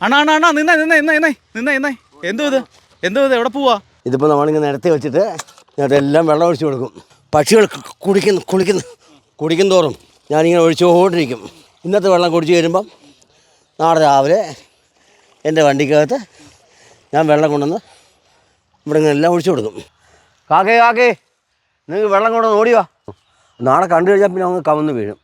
അണ്ണാ അണ്ണാ അണ്ണാ നിന്നേ നിന്നേ നിന്നേ നിന്നേ നിന്നേ നിന്നേ. എന്തോ ഇത്? എന്തോ ഇത്? എവിടെ പോവാ? ഇതിപ്പോൾ നമ്മളിങ്ങനെ നിരത്തി വെച്ചിട്ട് ഞാനെല്ലാം വെള്ളം ഒഴിച്ചു കൊടുക്കും. പക്ഷികൾ കുടിക്കുന്നു കുളിക്കുന്നു. കുടിക്കും തോറും ഞാനിങ്ങനെ ഒഴിച്ചുകൊണ്ടിരിക്കും. ഇന്നത്തെ വെള്ളം കുടിച്ച് വരുമ്പം നാളെ രാവിലെ എന്റെ വണ്ടിക്കകത്ത് ഞാൻ വെള്ളം കൊണ്ടുവന്ന് ഇവിടെ ഇങ്ങനെ എല്ലാം ഒഴിച്ചു കൊടുക്കും. കാക്കേ കാക്കേ നിങ്ങൾക്ക് വെള്ളം കൊണ്ടുവന്ന് ഓടി വാ. നാളെ കണ്ടു കഴിഞ്ഞാൽ പിന്നെ അങ്ങ് കവന്ന് വീഴും.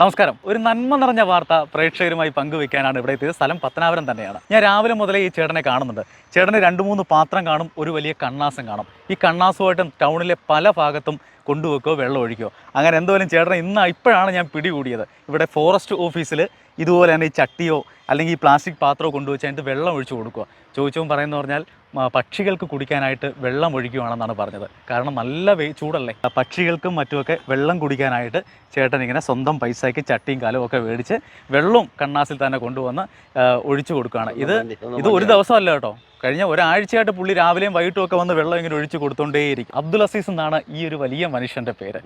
നമസ്കാരം. ഒരു നന്മ നിറഞ്ഞ വാർത്ത പ്രേക്ഷകരുമായി പങ്കുവെക്കാനാണ് ഇവിടെ എത്തിയത്. സ്ഥലം പത്തനാപുരം തന്നെയാണ്. ഞാൻ രാവിലെ മുതലേ ഈ ചേട്ടനെ കാണുന്നുണ്ട്. ചേട്ടന് രണ്ട് മൂന്ന് പാത്രം കാണും ഒരു വലിയ കണ്ണാസം കാണും. ഈ കണ്ണാസുമായിട്ടും ടൗണിലെ പല ഭാഗത്തും കൊണ്ടുവെക്കോ വെള്ളം ഒഴിക്കോ. അങ്ങനെ എന്തോലും ചേട്ടനെ ഇന്ന് ഇപ്പോഴാണ് ഞാൻ പിടികൂടിയത്. ഇവിടെ ഫോറസ്റ്റ് ഓഫീസിൽ ഇതുപോലെ തന്നെ ഈ ചട്ടിയോ അല്ലെങ്കിൽ ഈ പ്ലാസ്റ്റിക് പാത്രമോ കൊണ്ടുവച്ച് അതിന്റെ വെള്ളം ഒഴിച്ചു കൊടുക്കുക. ചോദിച്ചവും പറയുന്ന പറഞ്ഞാൽ പക്ഷികൾക്ക് കുടിക്കാനായിട്ട് വെള്ളം ഒഴിക്കുകയാണെന്നാണ് പറഞ്ഞത്. കാരണം നല്ല വേ ചൂടല്ലേ? പക്ഷികൾക്കും മറ്റുമൊക്കെ വെള്ളം കുടിക്കാനായിട്ട് ചേട്ടൻ ഇങ്ങനെ സ്വന്തം പൈസയ്ക്ക് ചട്ടിയും കാലവും ഒക്കെ മേടിച്ച് വെള്ളവും കണ്ണാസിൽ തന്നെ കൊണ്ടുവന്ന് ഒഴിച്ചു കൊടുക്കുകയാണ്. ഇത് ഇത് ഒരു ദിവസമല്ല കേട്ടോ. കഴിഞ്ഞ ഒരാഴ്ചയായിട്ട് പുള്ളി രാവിലെയും വൈകിട്ടും ഒക്കെ വന്ന് വെള്ളം ഇങ്ങനെ ഒഴിച്ചു കൊടുത്തോണ്ടേയിരിക്കും. അബ്ദുൽ അസീസ് എന്നാണ് ഈ ഒരു വലിയ മനുഷ്യന്റെ പേര്.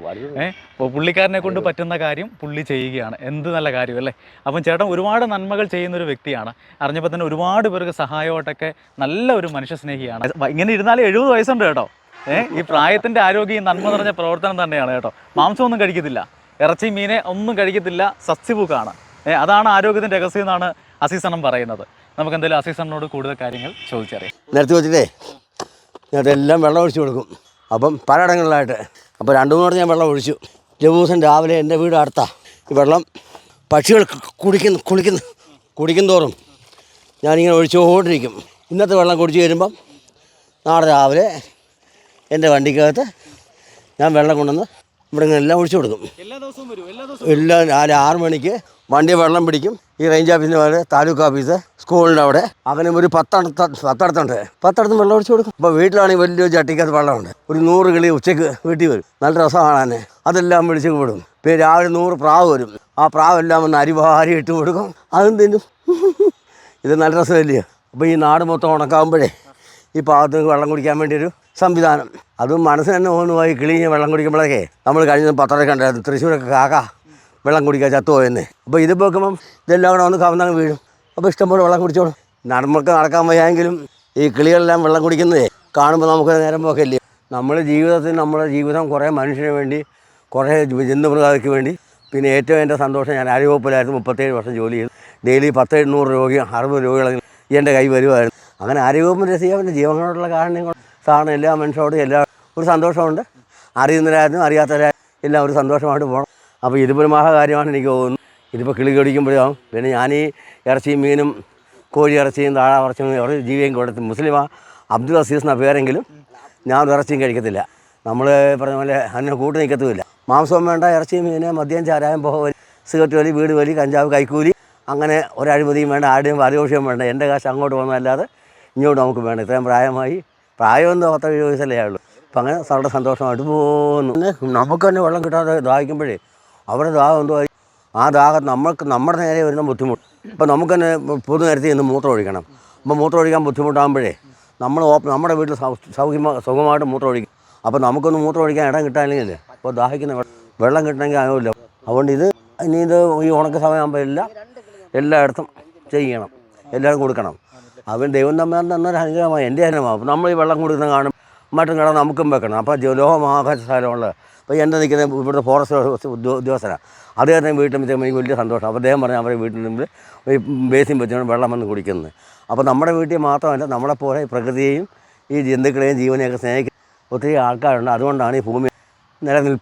അപ്പോൾ പുള്ളിക്കാരനെ കൊണ്ട് പറ്റുന്ന കാര്യം പുള്ളി ചെയ്യുകയാണ്. എന്ത് നല്ല കാര്യം അല്ലേ? അപ്പം ചേട്ടൻ ഒരുപാട് നന്മകൾ ചെയ്യുന്ന ഒരു വ്യക്തിയാണ്. അറിഞ്ഞപ്പോൾ തന്നെ ഒരുപാട് പേർക്ക് സഹായമായിട്ടൊക്കെ നല്ല ഒരു മനുഷ്യ സ്നേഹിയാണ് ഇങ്ങനെ ഇരുന്നാലും എഴുപത് വയസ്സുണ്ട് കേട്ടോ. ഏഹ് ഈ പ്രായത്തിന്റെ ആരോഗ്യം ഈ നന്മ നിറഞ്ഞ പ്രവർത്തനം തന്നെയാണ് കേട്ടോ. മാംസമൊന്നും കഴിക്കത്തില്ല. ഇറച്ചി മീനെ ഒന്നും കഴിക്കത്തില്ല. സസ്യഭൂക്കാണ് ഏഹ് അതാണ് ആരോഗ്യത്തിന്റെ രഹസ്യം എന്നാണ് അസീസണം പറയുന്നത്. നമുക്ക് എന്തായാലും അസീസണിനോട് കൂടുതൽ കാര്യങ്ങൾ ചോദിച്ചറിയാം. നേരത്തെ വെച്ചിട്ടേ ഞാനെല്ലാം വെള്ളം ഒഴിച്ചു കൊടുക്കും. അപ്പം പലയിടങ്ങളിലായിട്ട് അപ്പോൾ രണ്ടു മൂന്ന് ഞാൻ വെള്ളം ഒഴിച്ചു. ദിവസം രാവിലെ എന്റെ വീട് അടുത്താ. ഈ വെള്ളം പക്ഷികൾ കുടിക്കുന്നു കുളിക്കുന്നു കുടിക്കും തോറും ഞാനിങ്ങനെ ഒഴിച്ചുകൊണ്ടിരിക്കും. ഇന്നത്തെ വെള്ളം കുടിച്ച് വരുമ്പം നാളെ രാവിലെ എന്റെ വണ്ടിക്കകത്ത് ഞാൻ വെള്ളം കൊണ്ടുവന്ന് ഇവിടെ ഇങ്ങനെ എല്ലാം ഒഴിച്ചു കൊടുക്കും. എല്ലാ ദിവസവും വരും എല്ലാ ദിവസവും എല്ലാം രാവിലെ ആറ് മണിക്ക് വണ്ടി വെള്ളം പിടിക്കും. ഈ റേഞ്ച് ഓഫീസിന് പോലെ താലൂക്ക് ഓഫീസ് സ്കൂളിന്റെ അവിടെ. അങ്ങനെ ഒരു പത്തടത്ത് പത്തടത്തുണ്ട്. പത്തടത്തും വെള്ളം ഒഴിച്ചു കൊടുക്കും. അപ്പോൾ വീട്ടിലാണെങ്കിൽ വലിയൊരു ചട്ടിക്കകത്ത് വെള്ളമുണ്ട്. ഒരു നൂറ് കിളി ഉച്ചയ്ക്ക് വീട്ടിൽ വരും. നല്ല രസമാണ് തന്നെ അതെല്ലാം വിളിച്ച് വിടും. പിന്നെ രാവിലെ നൂറ് പ്രാവ് വരും. ആ പ്രാവെല്ലാം വന്ന് അരിവാരി ഇട്ട് കൊടുക്കും. അതും തിന്നും. ഇത് നല്ല രസമല്ലേ? അപ്പോൾ ഈ നാട് മൊത്തം ഉണക്കാകുമ്പോഴേ ഈ പാകത്തിന് വെള്ളം കുടിക്കാൻ വേണ്ടി ഒരു സംവിധാനം. അതും മനസ്സിന് തന്നെ പോയി കിളിഞ്ഞ് വെള്ളം കുടിക്കുമ്പോഴൊക്കെ. നമ്മൾ കഴിഞ്ഞ പത്രമൊക്കെ കണ്ടായിരുന്നു. തൃശ്ശൂരൊക്കെ കാക്ക വെള്ളം കുടിക്കാൻ ചത്തുപോയെന്ന് അപ്പോൾ ഇത് വെക്കുമ്പം ഇതെല്ലാം കൂടെ വന്ന് കവന്നങ്ങ് വീഴും. അപ്പോൾ ഇഷ്ടംപോലെ വെള്ളം കുടിച്ചോളും. നമ്മൾക്ക് നടക്കാൻ വയ്യെങ്കിലും ഈ കിളികളെല്ലാം വെള്ളം കുടിക്കുന്നതേ കാണുമ്പോൾ നമുക്ക് നേരം പോക്കല്ലേ? നമ്മുടെ ജീവിതത്തിൽ നമ്മുടെ ജീവിതം കുറേ മനുഷ്യന് വേണ്ടി കുറേ ജന്തുമൃഗങ്ങൾക്ക് വേണ്ടി പിന്നെ ഏറ്റവും എന്റെ സന്തോഷം ഞാൻ ആരോഗ്യപ്പിലായിരുന്നു മുപ്പത്തേഴ് വർഷം ജോലി ചെയ്തു. ഡെയിലി പത്ത് എണ്ണൂറ് രോഗി അറുപത് രോഗികളെങ്കിൽ എന്റെ കൈ വരുമായിരുന്നു. അങ്ങനെ ആരോഗ്യവും രസിക്കാവിന്റെ ജീവനോടുള്ള കാരണങ്ങൾ സാറിന് എല്ലാ മനുഷ്യരോടും എല്ലാ ഒരു സന്തോഷമുണ്ട്. അറിയുന്നവരായിരുന്നു അറിയാത്തവരായിരുന്നു എല്ലാം ഒരു സന്തോഷമായിട്ട് പോകണം അപ്പോൾ ഇതുപോലെ മഹാകാര്യമാണ് എനിക്ക് തോന്നുന്നു. ഇതിപ്പോൾ കിളി കടിക്കുമ്പോഴാവും. പിന്നെ ഞാൻ ഈ ഇറച്ചിയും മീനും കോഴി ഇറച്ചിയും താഴ ഇറച്ചിയും ഒരു ജീവിയും കൊടുത്ത് മുസ്ലിമാ അബ്ദുൽ അസീസ് എന്ന പേരെങ്കിലും ഞാൻ ഇറച്ചിയും കഴിക്കത്തില്ല. നമ്മൾ പറഞ്ഞ പോലെ അതിനെ കൂട്ട് നിൽക്കത്തുമില്ല. മാംസവും വേണ്ട ഇറച്ചിയും മീന് മദ്യം ചാരായം പോകലി സിഗരറ്റ് വലി വീട് വലി കഞ്ചാവ് കൈക്കൂലി അങ്ങനെ ഒരഴിമതിയും വേണ്ട ആരുടെയും പാരിതോഷികം വേണ്ട എന്റെ കാശ് അങ്ങോട്ട് പോകുന്നതല്ലാതെ ഇങ്ങോട്ട് നമുക്ക് വേണ്ട. ഇത്രയും പ്രായമായി പ്രായമൊന്നും പത്ത് എഴുപത് വയസ്സല്ലേ ആയുള്ളൂ. അപ്പം അങ്ങനെ വളരെ സന്തോഷമായിട്ട് പോകുന്നു. നമുക്ക് തന്നെ വെള്ളം കിട്ടാതെ ദാഹിക്കുമ്പോഴേ അവിടെ ദാഹം എന്തോ ആ ദാഹം നമ്മൾക്ക് നമ്മുടെ നേരെ വരുന്ന ബുദ്ധിമുട്ട്. ഇപ്പം നമുക്ക് തന്നെ പൊതു നേരത്തെ ഇന്ന് മൂത്രം ഒഴിക്കണം അപ്പോൾ മൂത്രം ഒഴിക്കാൻ ബുദ്ധിമുട്ടാകുമ്പോഴേ നമ്മൾ നമ്മുടെ വീട്ടിൽ സൗഖ്യമാ സുഖമായിട്ട് മൂത്രം ഒഴിക്കും അപ്പോൾ നമുക്കൊന്ന് മൂത്രം ഒഴിക്കാൻ ഇടം കിട്ടാനില്ലേ അപ്പോൾ ദാഹിക്കുന്ന വെള്ളം കിട്ടണമെങ്കിൽ ആകില്ല അതുകൊണ്ട് ഇത് ഇനി ഇത് ഈ ഉണക്ക സമയമാകുമ്പോൾ എല്ലാം എല്ലായിടത്തും ചെയ്യണം. എല്ലാവരും കൊടുക്കണം. അവൻ ദൈവം തമ്മിൽ തന്നൊരു അനുഗ്രഹമാണ്. എന്റെ അനുഗ്രഹമാണ്. അപ്പോൾ നമ്മൾ ഈ വെള്ളം കൊടുക്കുന്ന കാണും. മറ്റും കിടന്ന് നമുക്കും വെക്കണം. അപ്പോൾ ലോകമാകാശ സ്ഥലമുള്ളത് അപ്പോൾ എന്റെ നിൽക്കുന്ന ഇവിടുത്തെ ഫോറസ്റ്റ് ഉദ്യോ ഉദ്യോഗസ്ഥനാണ് അദ്ദേഹത്തിന് വീട്ടിൽ വെച്ചപ്പോൾ എനിക്ക് വലിയ സന്തോഷം. അപ്പോൾ അദ്ദേഹം പറഞ്ഞു അവരുടെ വീട്ടിൽ മുമ്പിൽ ഈ ബേസിൻ വെച്ചുകൊണ്ട് വെള്ളം വന്ന് കുടിക്കുന്നത് അപ്പോൾ നമ്മുടെ വീട്ടിൽ മാത്രമല്ല നമ്മളെപ്പോലെ പ്രകൃതിയെയും ഈ ജന്തുക്കളെയും ജീവനെയൊക്കെ സ്നേഹിക്കുന്ന ഒത്തിരി ആൾക്കാരുണ്ട്. അതുകൊണ്ടാണ് ഈ ഭൂമി നിലനിൽപ്പ്